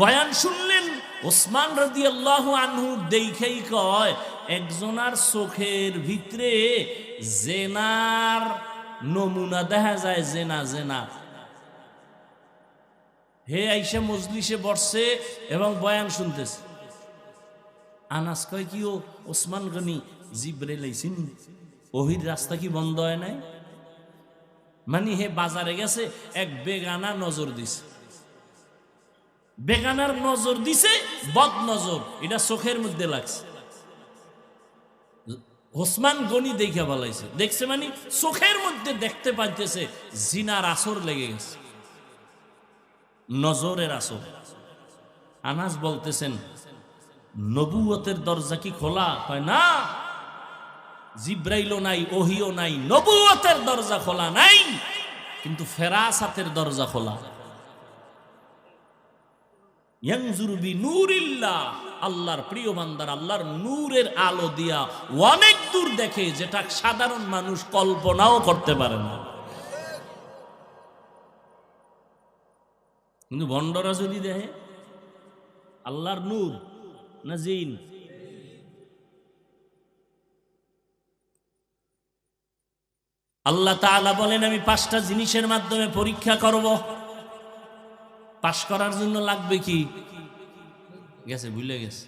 বয়ান শুনলেন, ওসমান রাদি আল্লাহ আনহু দেখেই কয়, একজনার চোখের ভিতরে জেনার নমুনা দেখা যায়, জেনা জেনা। হে আইসা মজলিসে বসছে এবং বয়ান শুনতেছে। আনাস কয়, কি ও ওসমান গনি জিব্রে লাইছেন ওহির রাস্তা কি বন্ধ হয় নাই? মানে হে বাজারে গেছে, এক বেগানা নজর দিছে। বেগানার নজর দিছে, বদ নজর। এটা চোখের মধ্যে লাগছে। ওসমান গনি দেখে বলাইছে। দেখছে মানে চোখের মধ্যে দেখতে পাইতেছে জিনার আসর লেগে গেছে। নজরের আসর। আনাস বলতেছেন, নবুয়তের দরজা কি খোলা? হয় না। জিব্রাইলও নাই, ওহিও নাই। নবুয়তের দরজা খোলা নাই, কিন্তু ফেরাসাতের দরজা খোলা। আল্লাহর প্রিয় বান্দার আল্লাহর নূরের আলো দিয়া অনেক দূর দেখে যেটা সাধারণ মানুষ কল্পনাও করতে পারে না। কিন্তু যদি দেখে, আল্লাহর নূর না জিন? আল্লাহ তাআলা বলেন, আমি পাঁচটা জিনিসের মাধ্যমে পরীক্ষা করব। পাশ করার জন্য লাগবে কি? গেছে, ভুলে গেছে।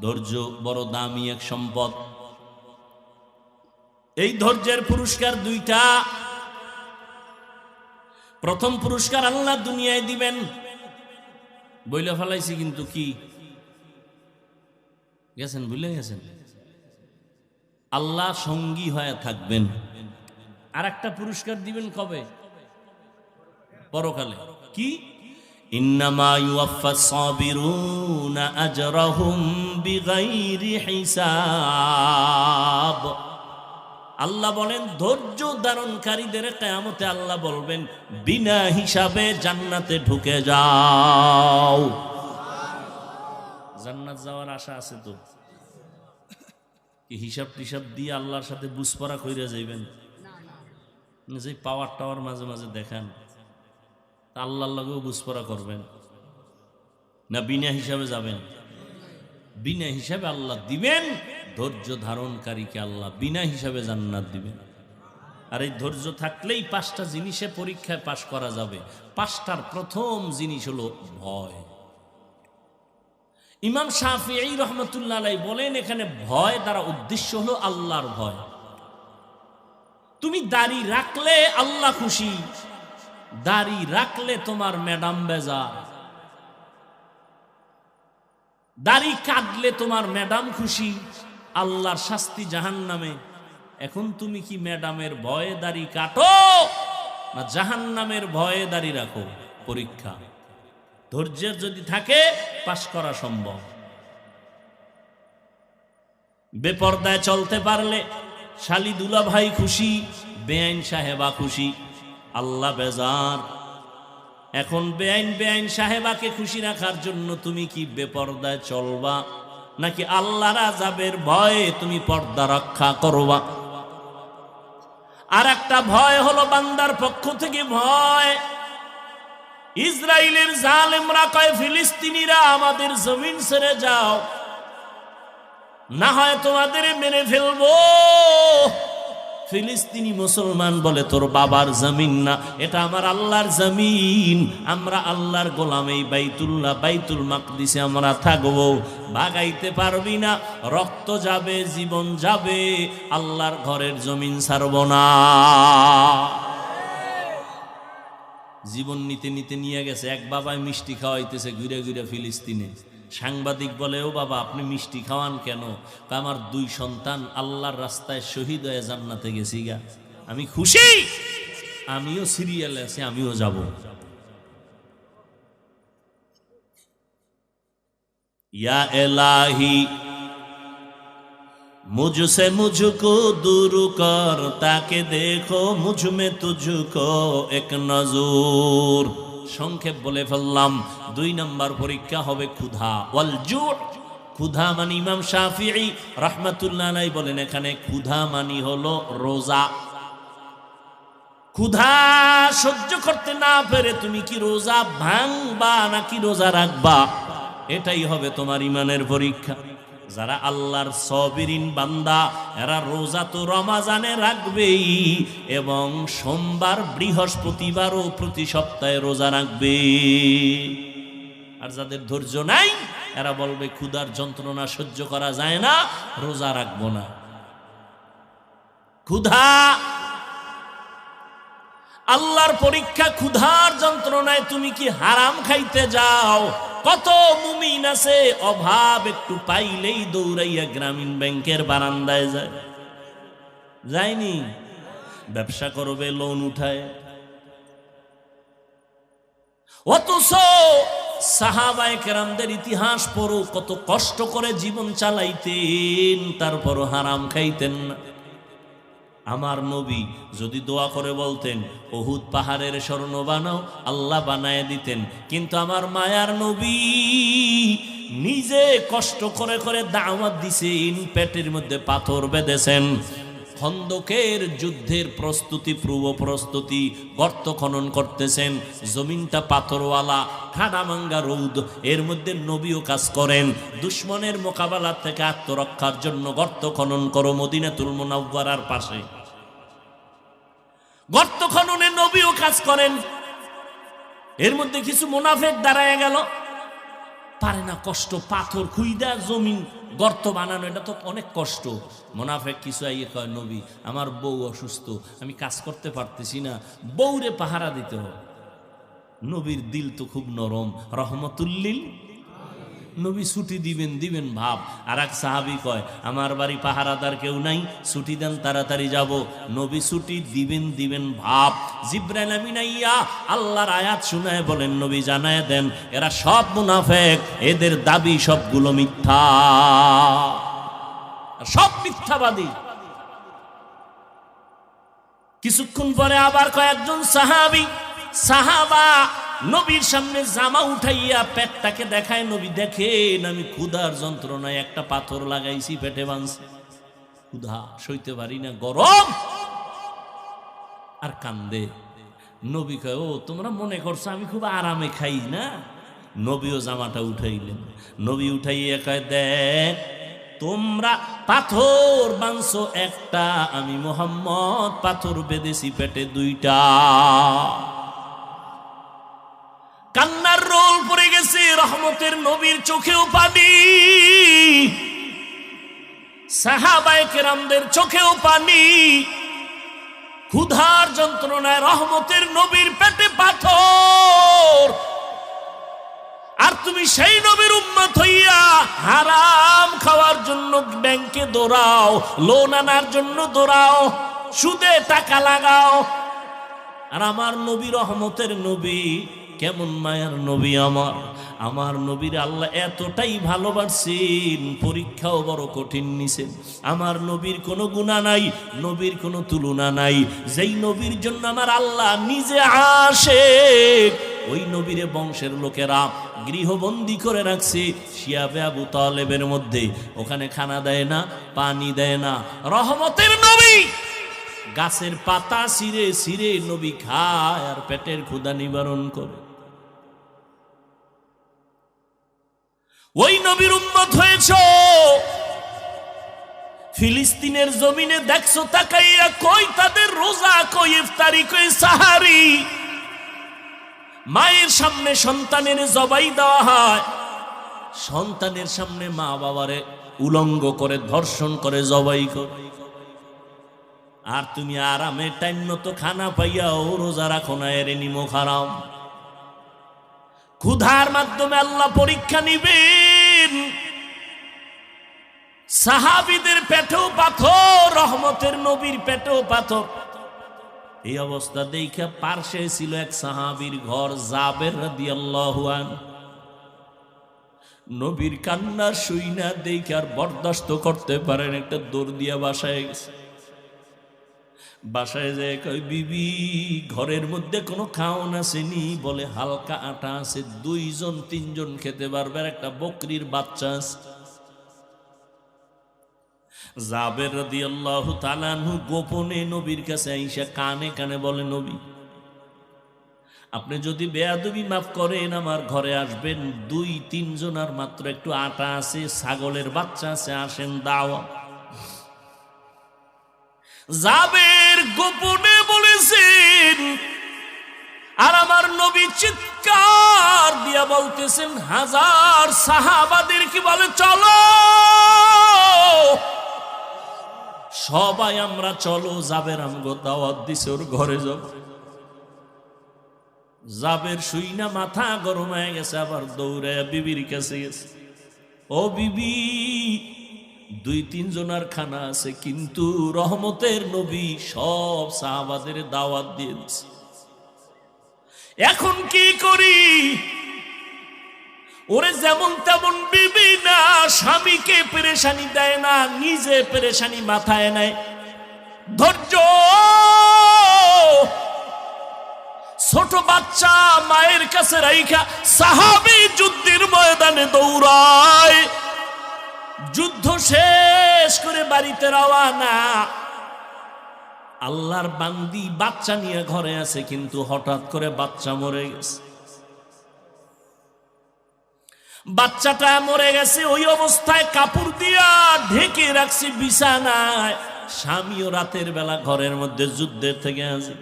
ধৈর্য বড় দামি এক সম্পদ। এই ধৈর্যের পুরস্কার দুইটা। প্রথম পুরস্কার আল্লাহ দুনিয়ায় দিবেন। বইলে ফেলাইছি কিন্তু কি? গেছেন, ভুলে গেছেন? আল্লাহ সঙ্গী হয়ে থাকবেন। আর একটা পুরস্কার দিবেন কবে? পরকালে। কি? ইন্নামা আল্লাহ বলেন, ধৈর্য ধারণকারীদের কেয়ামতে আল্লাহ বলবেন, বিনা হিসাবে জান্নাতে ঢুকে যাও। জান্নাত যাওয়ার আশা আছে তো? হিসাব টিসাব দিয়ে আল্লাহর সাথে বুঝপরা কইরা যাইবেন? যে পাওয়ার টাওয়ার মাঝে মাঝে দেখান। আল্লাহর লগেও বুঝপরা করবেন। না বিনা হিসাবে যাবেন। বিনা হিসাবে আল্লাহ দিবেন, ধৈর্য ধারণকারীকে আল্লাহ বিনা হিসাবে জান্নাত দিবেন। আর এই ধৈর্য থাকলেই পাঁচটা জিনিসে পরীক্ষায় পাশ করা যাবে। পাঁচটার প্রথম জিনিস হলো ভয়। ইমাম শাহি এই রহমতুল্লাহ বলেন, এখানে ভয় দ্বারা উদ্দেশ্য হলো আল্লাহর ভয়। তুমি দাড়ি রাখলে আল্লাহ খুশি দাড়ি রাখলে তোমার ম্যাডাম বেজা দাড়ি কাটলে তোমার ম্যাডাম খুশি। আল্লাহর শাস্তি জাহান নামে এখন তুমি কি ম্যাডামের ভয়ে দাড়ি কাটো? না জাহান নামের ভয়ে দাড়ি রাখো? পরীক্ষা। ধৈর্যের যদি থাকে, পাশ করা সম্ভব। বেপর্দায় চলতে পারলে শালি দুলা ভাই খুশি, বেআইন সাহেবা খুশি। আল্লাহ বেজার। এখন বেআইন বেআইন সাহেবাকে খুশি রাখার জন্য তুমি কি বেপর্দায় চলবা? নাকি আল্লাহর আজাবের ভয়ে তুমি পর্দা রক্ষা করবা? আর একটা ভয় হলো বান্দার পক্ষ থেকে ভয়। ইসরায়েলের জালেমরা কয়, ফিলিস্তিনিরা আমাদের জমিন ছেড়ে যাও। না হয় তোমাদের মেরে ফেলব। ফিলিস্তিনি মুসলমান বলে, তোর বাবার জমিন না, এটা আমার আল্লাহর জমিন। আমরা আল্লাহর গোলাম, এই বাইতুল্লাহ, বাইতুল মাকদিসে আমরা থাকব। ভাগাইতে পারবি না, রক্ত যাবে, জীবন যাবে, আল্লাহর ঘরের জমিন ছাড়ব না। জীবন নিতে নিতে নিয়ে গেছে, এক বাবায় মিষ্টি খাওয়াইতেছে, ঘুরে ঘুরে ফিলিস্তিনে। সাংবাদিক বলে, ও বাবা, আপনি মিষ্টি খাওয়ান কেন? আমার দুই সন্তান আল্লাহর রাস্তায় শহীদ হয়ে জান্নাতে গেছি গা। আমি খুশি, আমিও সিরিয়ালে আছি, আমিও যাব। ইয়া এলাহি মুঝসে মুঝকো দূর কর, তাকে দেখো মুঝমে তুঝকো এক নজর। সংক্ষেপ বলে ফেললাম, দুই নম্বর পরীক্ষা হবে ক্ষুধা। ওয়াল জুট ক্ষুধা মানে ইমাম শাফিঈ রাহমাতুল্লাহ বলেন এখানে ক্ষুধা মানি হলো রোজা। ক্ষুধা সহ্য করতে না পেরে তুমি কি রোজা ভাঙবা নাকি রোজা রাখবা? এটাই হবে তোমার ইমানের পরীক্ষা। যারা আল্লাহর সবিরিন বান্দা, এরা রোজা তো রমাজানে রাখবেই এবং সোমবার বৃহস্পতিবারও প্রতি সপ্তাহে রোজা রাখবে। আর যাদের ধৈর্য নাই, এরা বলবে, ক্ষুধার যন্ত্রণা সহ্য করা যায় না, রোজা রাখব না। ক্ষুধা, আল্লাহর পরীক্ষা ক্ষুধার যন্ত্রণায় তুমি কি হারাম খাইতে যাও? কত মুমিন আছে? অভাব একটু পাইলেই দৌড়াইয়া গ্রামীণ ব্যাংকের বারান্দায় যায়। যায়নি? ব্যবসা করবে লোন উঠায়। অথচ সাহাবায় কেরামদের ইতিহাস পড়ো, কত কষ্ট করে জীবন চালাইতেন, তারপরও হারাম খাইতেন না। আমার নবী যদি দোয়া করে বলতেন অহুদ পাহাড়ের স্বর্ণ বানাও, আল্লাহ বানায় দিতেন। কিন্তু আমার মায়ার নবী নিজে কষ্ট করে করে দাওয়াত দিছেন, পেটের মধ্যে পাথর বেঁধেছেন। খন্দকের যুদ্ধের প্রস্তুতি, পূর্ব প্রস্তুতি গর্ত খনন করতেছেন। জমিনটা পাথরওয়ালা ঠাডামাঙ্গা রৌদ, এর মধ্যে নবীও কাজ করেন। দুশ্মনের মোকাবেলা থেকে আত্মরক্ষার জন্য গর্ত খনন করো মদিনাতুল মুনাওয়ারার পাশে। গর্ত খননে নবীও কাজ করেন। এর মধ্যে কিছু মুনাফেক দাঁড়ায় গেল। পারে না কষ্ট, পাথর খুইদা জমিন গর্ত বানানো, এটা তো অনেক কষ্ট। মোনাফেক কিছু আইয়ে কয়, নবী, আমার বউ অসুস্থ, আমি কাজ করতে পারতেছি না, বউরে পাহারা দিতে হবে। নবীর দিল তো খুব নরম রহমতুল্লিল নবী ছুটি দিবেন দিবেন ভাব। আর এক সাহাবি কয়, আমার বাড়ি পাহারাদার কেউ নাই, ছুটি দেন, তাড়াতাড়ি যাব। নবী ছুটি দিবেন দিবেন ভাব। জিব্রাইল আমিনাইয়া আল্লাহর আয়াত শুনায় বলেন, নবী জানায় দেন, এরা সব মুনাফেক, এদের দাবি সবগুলো মিথ্যা। সব মিথ্যাবাদী। কিছুক্ষণ পরে আবার কয়েকজন সাহাবি, সাহাবা নবীর সামনে জামা উঠাইয়া পেটটাকে দেখায়, নবী, দেখেন আমি ক্ষুধার যন্ত্রণায় একটা পাথর লাগাইছি, পেটে বাঁধছি ক্ষুধা, সইতে পারি না, গরম? আর কান্দে। নবী কয়, ও, তোমরা মনে করছ আমি খুব আরামে খাই না? নবীও জামাটা উঠাইলেন। নবী উঠাইয়া কয়, দেখ, তোমরা পাথর বাঁধছো একটা আমি মোহাম্মদ পাথর বেঁধেছি পেটে দুইটা। গেছে রহমতের নবীর চোখেও পানি। সাহাবায় কেরামদের চোখেও পানি। ক্ষুধার যন্ত্রণায় রহমতের নবীর পেটে পাথর। আর তুমি সেই নবীর উম্মত হইয়া হারাম খাওয়ার জন্য ব্যাংকে দৌড়াও, লোন আনার জন্য দৌড়াও, সুদে টাকা লাগাও। আর আমার নবী রহমতের নবী কেমন মায়ার নবী আমার? আমার নবীর আল্লাহ এতটাই ভালোবাসছেন, পরীক্ষাও বড় কঠিন নিছেন। আমার নবীর কোনো গুণা নাই, নবীর কোনো তুলনা নাই। যেই নবীর জন্য আমার আল্লাহ নিজে আসে ওই নবীরে বংশের লোকেরা গৃহবন্দী করে রাখছে শিয়াবে আবু তালেবের মধ্যে। ওখানে খানা দেয় না, পানি দেয় না। রহমতের নবী! গাছের পাতা সিরে সিরে নবী খায় আর পেটের ক্ষুদা নিবারণ করে। ওই নবীর উম্মত হয়েছ। ফিলিস্তিনের জমিনে দেখছ, তাকাইয়া কই তাদের রোজা, কই ইফতারি, কই সাহারি। মায়ের সামনে সন্তানের জবাই দেওয়া হয়। সন্তানের সামনে মা বাবারে উলঙ্গ করে, ধর্ষণ করে, জবাই করে। আর তুমি আরামে টাইম মতো খানা পাইয়াও রোজা রাখো না, এর নিমো খারাম ক্ষুধার মাধ্যমে আল্লাহ পরীক্ষা নিবেন। সাহাবিদের পেটেও পাথর, রহমতের নবীর পেটেও পাথর। এই অবস্থা দেখে পার্শ্বে ছিল এক সাহাবির ঘর, জাবের নবীর কান্না শুই না দেখে আর বরদাস্ত করতে পারেন, একটা দৌড় দিয়া বাসায় গেছে। বাসায় যায় কই বিবি, ঘরের মধ্যে কোনো খাওন আসেনি? বলে, হালকা আটা আছে, দুইজন, তিনজন খেতে পারবে একটা বকরির বাচ্চা আছে। জাবের রাদিয়াল্লাহু তাআলা আনহু গোপনে নবীর কাছে আইসা কানে কানে বলে, নবী, আপনি যদি বেয়াদবি মাফ করেন, আমার ঘরে আসবেন দুই, তিনজন আর মাত্র একটু আটা আছে, ছাগলের বাচ্চা আছে, আসেন দাওয়া জাবের গোপনে বলেছেন, আর আমার নবী চিৎকার দিয়া বলতেছেন, হাজার সাহাবাদের কি বলে, চলো। সবাই আমরা, চলো যাবের আমগো দাওয়াত দিছে, ওর ঘরে যাব। জাবের শুই না, মাথা গরম হয়ে গেছে, আবার দৌড়ে বিবির কাছে গেছে। ও বিবি দুই, তিন জনার খানা আছে, কিন্তু রহমতের নবী সব সাহাবাদের দাওয়াত দিয়ে দিছে এখন কি করি? ওরে যেমন তেমন বিবি না, স্বামীকে পেরেশানি দেয় না, নিজে পেরেশানি মাথায় নেয়। ধৈর্য! ছোট বাচ্চা মায়ের কাছে রাইখা, সাহাবি যুদ্ধের ময়দানে দৌড়ায়। যুদ্ধ শেষ করে বাড়িতে রওয়ানা। আল্লাহর বান্দি বাচ্চা নিয়ে ঘরে আছে, কিন্তু হঠাৎ করে বাচ্চা মরে গেছে। বাচ্চাটা মরে গেছে, ওই অবস্থায় কাপড় দিয়া ঢেকে রাখছি বিছানায়। স্বামীও রাতের বেলা ঘরের মধ্যে যুদ্ধের থেকে আসে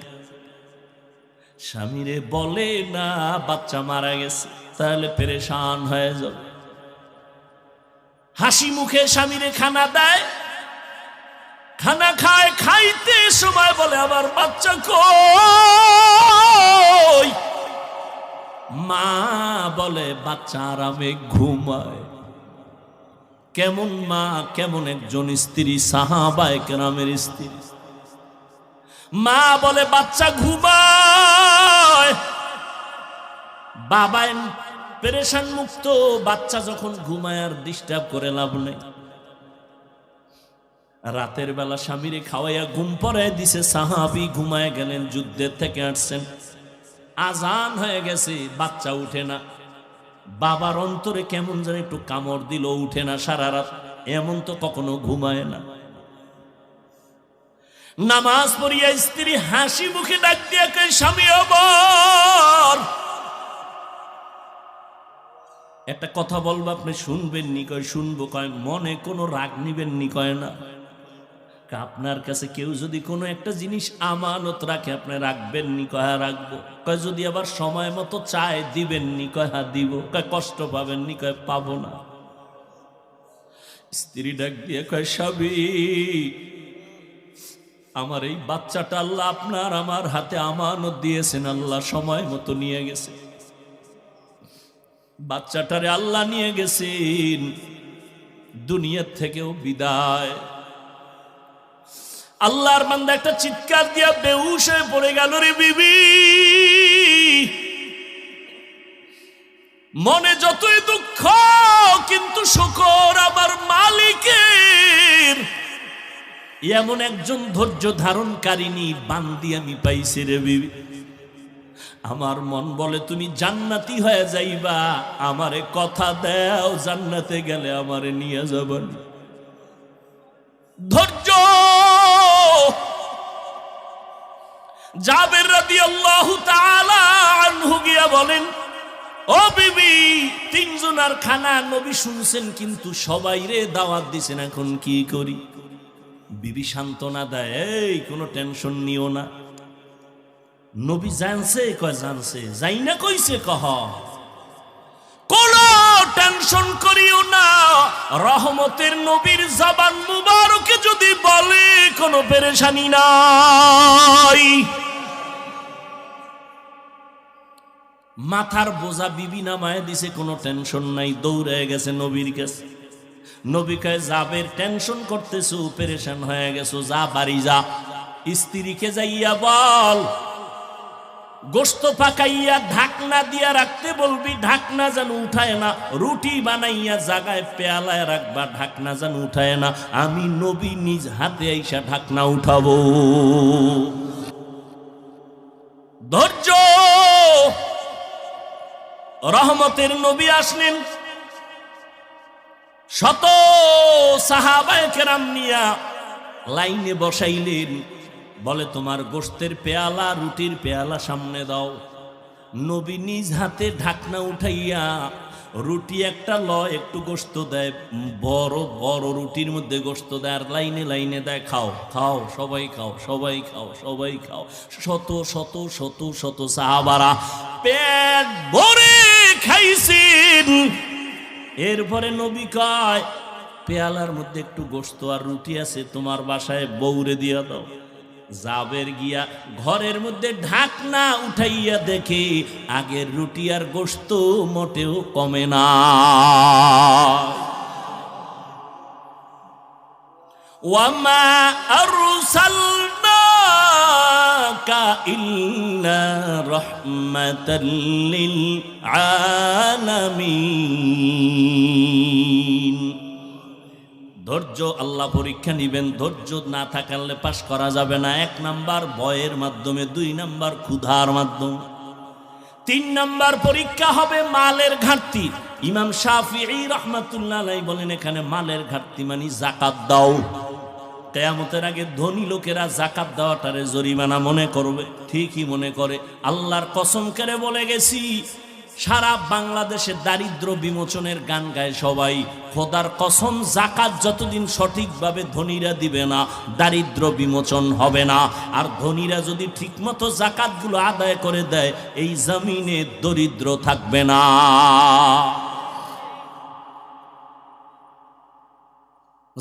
স্বামীরে বলে, না, বাচ্চা মারা গেছে, তাহলে পেরেশান হয়ে যাবে। হাসি মুখে স্বামীরে খানা দেয়, খানা খায়, খাইতে সময় বলে, আমার বাচ্চা কই? মা বলে, বাচ্চা আরামে ঘুমায়। কেমন মা, কেমন একজন স্ত্রী, সাহাবায় কেরামের স্ত্রী। মা বলে, বাচ্চা ঘুমায়। বাবা পেরেশান মুক্ত বাচ্চা যখন ঘুমায় আর ডিস্টার্ব করে লাভ নেই। রাতের বেলা স্বামীরে খাওয়াইয়া ঘুম পড়ায় দিছে, সাহাবি ঘুমায় গেলেন, যুদ্ধের থেকে আসছেন। আজান হয়ে গেছে, বাচ্চা উঠে না। বাবার অন্তরে কেমন যেন একটু কামড় দিল, উঠে না সারা রাত, এমন তো কখনো ঘুমায় না। নামাজ পড়িয়া স্ত্রী হাসি মুখে ডাক দিয়া স্বামী অবর একটা কথা বলব, আপনি শুনবেন নি, কয় শুনব, কয় মনে কোনো রাগ নিবেন নি, কয় না। আপনার কাছে কেউ যদি কোনো একটা জিনিস আমানত রাখে, আপনি রাখবেন নি, কয় হ্যাঁ রাখব। কয় যদি আবার সময় মতো চায়, দিবেন নি, কয় হ্যাঁ দিব। কয় কষ্ট পাবেন নি, কয় পাবো না। স্ত্রী ডাক দিয়ে কয় স্বামী আমার এই বাচ্চাটা আল্লাহ আপনার আমার হাতে আমানত দিয়েছেন, আল্লাহ সময় মতো নিয়ে গেছে। বাচ্চাটারে আল্লাহ নিয়ে গেছেন। দুনিয়ার থেকেও বিদায়। আল্লাহর বান্দা একটা চিৎকার দিয়া বেউস হয়ে পড়ে গেল রে বিবি। মনে যতই দুঃখ, কিন্তু শুকর আমার মালিকের। এমন একজন ধৈর্য ধারণকারিনী বান্দি আমি পাইছি রে বিবি। আমার মন বলে তুমি জান্নাতি হয়ে যাইবা, আমারে কথা দাও, জান্নাতে গেলে আমারে নিয়ে যাবেন ধৈর্য! জাবের রাদি আনহু গিয়া বলেন, ও বিবি তিনজনার খানা নবী শুনছেন কিন্তু সবাই রে দাওয়াত দিছেন, এখন কি করি? বিবি সান্ত্বনা দেয়, এই, কোনো টেনশন নিও না। নবী জানছে, কয় জানছে যাই না কইছে কহ। কোন টেনশন করিও না, রহমতের নবীর জবান মুবারকে যদি বলে, কোনো পেরেশানি নাই। মাথার বোঝা বিবি নামায় দিছে, কোনো টেনশন নাই দৌড়ে গেছে নবীর কাছে। নবী কয়, যাবের টেনশন করতেছো, পেরেশান হয়ে গেছো, যা বাড়ি যা। স্ত্রীকে যাইয়া বল গোস্ত পাকাইয়া, ঢাকনা দিয়া রাখতে বলবি, ঢাকনা যেন উঠায় না। রুটি বানাইয়া জাগায় পেয়ালায় রাখবা, ঢাকনা যেন উঠায় না। আমি নবী নিজ হাতে আইসা ঢাকনা উঠাবো। ধৈর্য! রহমতের নবী আসলেন। শত সাহাবায়ে কেরাম নিয়া লাইনে বসাইলেন। বলে, তোমার গোস্তের পেয়ালা, রুটির পেয়ালা সামনে দাও। নবী নিজ হাতে ঢাকনা উঠাইয়া রুটি একটা লয়, একটু গোস্ত দেয়। বড় বড় রুটির মধ্যে গোস্ত দেয়, আর লাইনে লাইনে দেয়, খাও খাও, সবাই খাও সবাই খাও সবাই খাও। শত শত শত শত সাহাবারা পেট ভরে খাইছেন। এরপরে নবী কয়, পেয়ালার মধ্যে একটু গোস্ত আর রুটি আছে, তোমার বাসায় বৌরে দিয়া দাও। জাবের গিয়া ঘরের মধ্যে ঢাকনা উঠাইয়া দেখে আগের রুটি আর গোস্ত মোটেও কমে না। ওয়ামা আলামিন। ধৈর্য আল্লাহ পরীক্ষা নিবেন। ধৈর্য না থাকালে পাশ করা যাবে না। এক নাম্বার বয়ের মাধ্যমে, দুই নাম্বার ক্ষুধার মাধ্যমে। তিন নাম্বার পরীক্ষা হবে মালের ঘাটতি। ইমাম শাফি রহমাতুল্লাহ বলেন এখানে মালের ঘাটতি মানে জাকাত দাও। কেয়ামতের আগে ধনী লোকেরা জাকাত দেওয়াটারে জরিমানা মনে করবে, ঠিকই মনে করে। আল্লাহর কসম করে বলে গেছি সারা বাংলাদেশে দারিদ্র বিমোচনের গান গায় সবাই। খোদার কসম, জাকাত যতদিন সঠিকভাবে ধনীরা দিবে না, দারিদ্র বিমোচন হবে না। আর ধনীরা যদি ঠিকমতো জাকাতগুলো আদায় করে দেয়, এই জমিনে দরিদ্র থাকবে না।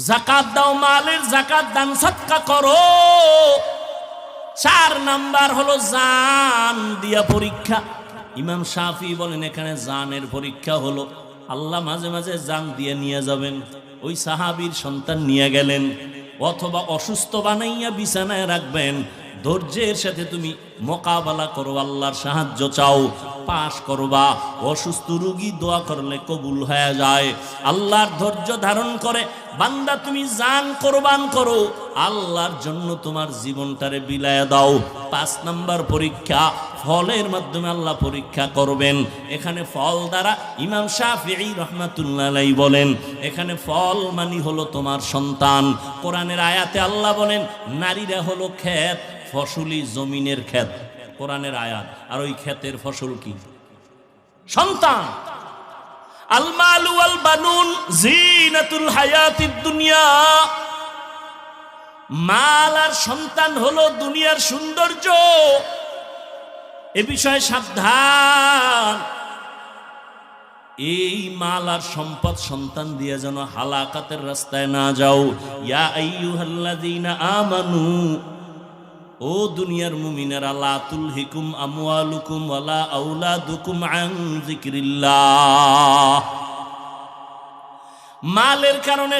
জাকাত দাও মালের, জাকাত দান সৎকা করো। চার নাম্বার হলো জান দিয়া পরীক্ষা। ইমাম সাফি বলেন, এখানে জানের পরীক্ষা হলো, আল্লাহ মাঝে মাঝে জান দিয়ে নিয়ে যাবেন, ওই সাহাবির সন্তান নিয়ে গেলেন, অথবা অসুস্থ বানাইয়া বিছানায় রাখবেন ধৈর্যের সাথে তুমি মোকাবেলা করো, আল্লাহর সাহায্য চাও, পাশ করবা। অসুস্থ রুগী দোয়া করলে কবুল হয়ে যায়। আল্লাহর ধৈর্য ধারণ করে, বান্দা তুমি জান কোরবান করো, আল্লাহর জন্য তোমার জীবনটারে বিলায় দাও। পাঁচ নাম্বার পরীক্ষা, ফলের মাধ্যমে আল্লাহ পরীক্ষা করবেন। এখানে ফল দ্বারা ইমাম শাফি রহমাতুল্লাহ বলেন, এখানে ফল মানি হলো তোমার সন্তান। কোরআনের আয়াতে আল্লাহ বলেন, নারীরা হলো ক্ষেত ফসলি জমিনের ক্ষেত, কোরআনের আয়াত। আর ওই ক্ষেতের ফসল কি? সন্তান। আলমালু আল বানুন জিনাতুল দুনিয়া। মাল আর সন্তান হলো দুনিয়ার সৌন্দর্য। এ বিষয়ে সাবধান। এই মাল আর সম্পদ সন্তান দিয়ে যেন হালাকাতের রাস্তায় না যাও। ইয়া আইয়ুহাল্লাযীনা আমানু। ও দুনিয়ার মুমিনেরা লা তুলহিকুম আমওয়ালুকুম ওয়ালা আওলাদুকুম আন যিকরিল্লাহ। মালের কারণে